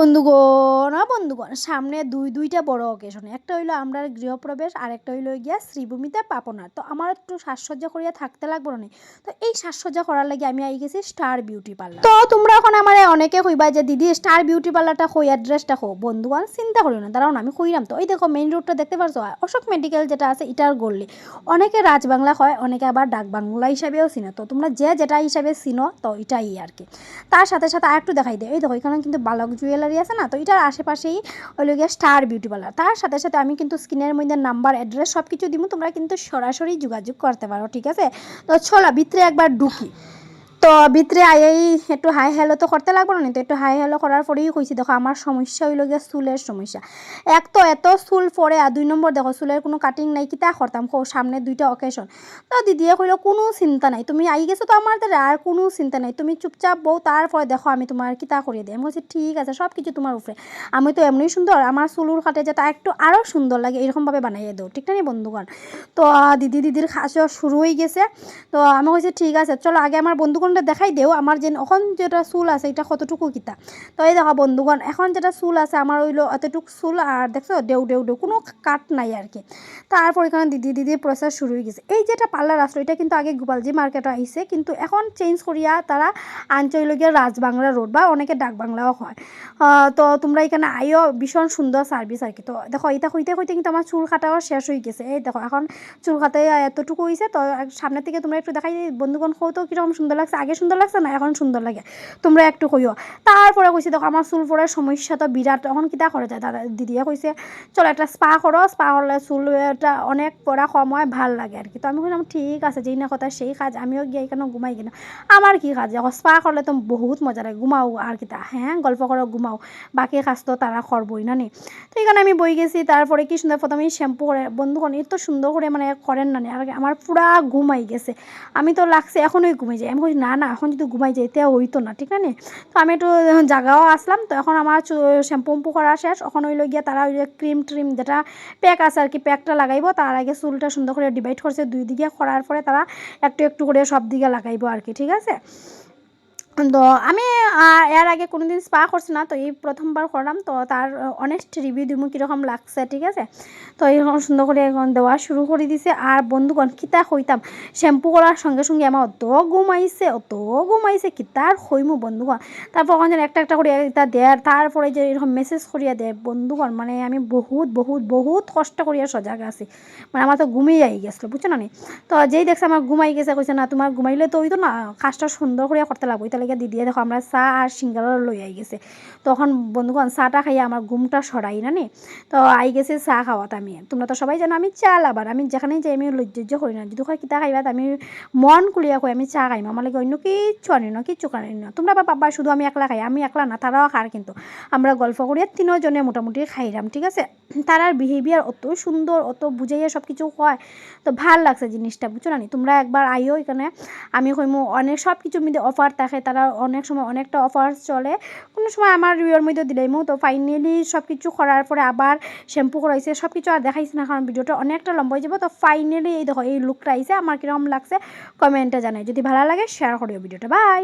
বন্ধুগণ বন্ধুগণ সামনে দুই, দুইটা বড় অকেশন একটা হইল আমরা গৃহপ্রবেশ, আর একটা হইল গিয়া শ্রীভূমিতে পাপনার তো আমার একটু সাজসজ্জা করিয়া থাকতে লাগবো না তো এই সাজসজ্জা করার লাগে আমি আই গেছি স্টার বিউটি পার্লার তো তোমরা এখন আমার অনেকে কইবা যে, দিদি স্টার বিউটি পার্লারটা কই? অ্যাড্রেসটা কো বন্ধুগণ, চিন্তা করিও না, দাঁড়াও আমি কইরাম তো। ওই দেখো মেইন রোডটা দেখতে পারছ? অশোক মেডিকেল যেটা আছে, এটার গল্লি অনেকে রাজবাংলা হয়, অনেকে আবার ডাক বাংলা হিসাবেও চিনো। তো তোমরা যে যেটা হিসাবে চিনো, তো এটাই আর কি। তার সাথে সাথে আর একটু দেখাই দেয় এই দেখো, এখানে কিন্তু বালক জুয়েলারি আছে না, তো এটার আশেপাশেই হইল গিয়ে স্টার বিউটি পার্লার তার সাথে সাথে আমি কিন্তু স্ক্রিনের মধ্যে নাম্বার অ্যাড্রেস সব কিছু দিব তোমরা কিন্তু সরাসরি যোগাযোগ করতে পারো, ঠিক আছে? তো চলো, ভিতরে একবার ঢুকি। তো ভিতরে আই একটু হাই হ্যালো তো করতে লাগবো না তো একটু হাই হ্যালো করার পরেই কইছি, দেখো আমার সমস্যা হইল গিয়ে চুলের সমস্যা। এক তো এত চুল পরে আর দুই নম্বর দেখো চুলের কোনো কাটিং নাই, কিতা করতাম? কো সামনে দুইটা অকেশন তো দিদিয়ে কইলো, কোনো চিন্তা নাই, তুমি আই গেছো তো আমার দ্বারা, আর কোনো চিন্তা নাই, তুমি চুপচাপ বউ, তারপরে দেখো আমি তোমার কিতা করিয়ে দিই। আমি বলছি, ঠিক আছে সব কিছু তোমার উপরে। আমি তো এমনি সুন্দর, আমার চুলুর কাটে যাতে একটু আরও সুন্দর লাগে, এরকমভাবে বানাইয়ে দেও, ঠিক না বন্ধুগণ? তো দিদি, দিদির খাসা শুরু হয়ে গেছে। তো আমি কইছি, ঠিক আছে, চলো আগে আমার বন্ধুগণটা দেখাই দেও আমার যে এখন যেটা চুল আছে, এটা কতটুকু কিতা তো এই দেখো বন্ধুগণ, এখন যেটা চুল আছে আমার হইল এতটুকু চুল আর দেখছ, দেউ দেউ দেউ, কোনো কাট নাই আর কি। তারপর এখানে দিদি দিদি প্রসেস শুরু হয়ে গেছে। এই যেটা পার্লার আসলো এটা কিন্তু আগে গোপালজি মার্কেটে আইছে কিন্তু এখন চেঞ্জ করিয়া তারা আঞ্চলিকের রাজবাংলা রোড বা অনেকে ডাক বাংলাও হয় তো তোমরা এখানে আইও, ভীষণ সুন্দর সার্ভিস আর কি। তো দেখো এটা হইতে হইতে কিন্তু আমার চুল কাটাও শেষ হয়ে গেছে। এই দেখো, এখন চুল কাটাই এতটুকু হয়েছে তো সামনের থেকে তোমরা একটু দেখাই বন্ধুগণ কৌ তো কীরকম সুন্দর লাগছে। আগে সুন্দর লাগছে না? এখন সুন্দর লাগে। তোমরা একটু কইও। তারপরে কইছে দেখো আমার চুল পড়ার সমস্যা তো বিরাট এখন কিতা করে যায়। দাদা, দিদিয়ে কইছে চলো একটা স্পা করো স্পা করলে চুলটা অনেক পড়া কম হয়, ভালো লাগে আর কি। তো আমি কইলাম ঠিক আছে, যেই না কথা সেই কাজ আমিও গিয়ে এখানে ঘুমাই কিনা। আমার কি কাজ দেখো স্পা করলে তো বহুত মজা লাগে। ঘুমাও আর কিতা। হ্যাঁ গল্প করো ঘুমাও। বাকি কাজ তো তারা করবই না নি? তো এখানে আমি বই গেছি। তারপরে কি সুন্দর প্রথমে শ্যাম্পু করে বন্ধুগণ এত সুন্দর করে মানে করেন না নি। আর আমার পুরা ঘুমাই গেছে। আমি তো লাগছে, এখনই ঘুমাই যাই আমি না না না এখন যদি ঘুমাই যাই, তে হইতো না, ঠিক আছে? তো আমি একটু জাগাও আসলাম, তো এখন আমার শ্যাম্পু উম্পু করা শেষ। এখন ওই গিয়ে তারা ওই ক্রিম ট্রিম যেটা প্যাক আছে আর কি প্যাকটা লাগাইবো। তার আগে চুলটা সুন্দর করে ডিভাইড করছে, দুই দিকে করার পরে তারা একটু একটু করে সব দিকে লাগাইবো আর কি, ঠিক আছে? তো আমি এর আগে কোনোদিন স্পা করছি না, তো এই প্রথমবার করলাম তো তার অনেস্ট রিভিউ দিব কীরকম লাগছে, ঠিক আছে? তো এইরকম সুন্দর করে এখন দেওয়া শুরু করে দিছে, আর বন্ধুগণ, কিতা হইতাম শ্যাম্পু করার সঙ্গে সঙ্গে আমার অত ঘুমাইছে অত ঘুমাইছে কিতা আর হইমু বন্ধুগণ? তারপর ওখানে একটা একটা করে এটা দেয় তারপরে যে এরকম মেসেজ করিয়া দেয়, বন্ধুগণ মানে আমি বহুত বহুত বহুত কষ্ট করিয়া সজাগ আছি। মানে আমার তো ঘুমিয়ে যাই গেছিল, বুঝছ না তো যেই দেখছে আমার ঘুমাই গেছে, কইছে, না, তোমার ঘুমাইলে তো ওই তো না, কাজটা সুন্দর করিয়া করতে লাগবে। লেগে দিদিয়ে দেখো আমরা চা আর সিঙ্গারা লই আই গেছে। তখন বন্ধুগণ, চাটা খাইয়া আমার ঘুমটা সরাই না নি? তো আই গেছে চা খাওয়াত আমি। তোমরা তো সবাই জানো, আমি চা লাবার আমি যেখানেই যাই, আমি লজ্জা করি না। যদি কিতা খাইবাত, আমি মন কুলিয়া কই আমি চা খাইম। আমার লাগে অন্য কিচ্ছু আনি না, কিচ্ছু আনি না। তোমরা বা পাবা, শুধু আমি একলা খাই। আমি একলা না তারাও খার কিন্তু। আমরা গল্প করিয়া তিনজনে মোটামুটি খাইলাম ঠিক আছে? তারার বিহেভিয়ার অত সুন্দর অত বুঝাইয়া সব কিছু কয়। তো ভালো লাগছে জিনিসটা বুঝছ না? তোমরা একবার আইও এখানে আমি কইমু অনেক সব কিছু মিলে অফার থাকে তারা অনেক সময় অনেকটা অফার চলে। কোনো সময় আমার রিওর মধ্যে দিলাইমু তো ফাইনালি সব কিছু করার পরে আবার শ্যাম্পু করাইছে। সব কিছু আর দেখাইছে না, কারণ ভিডিওটা অনেকটা লম্বা হয়ে যাব। তো ফাইনালি এই দেখো, এই লুকটা আইছে। আমার কীরকম লাগছে কমেন্টে জানাই। যদি ভালো লাগে শেয়ার করিও ভিডিওটা। বাই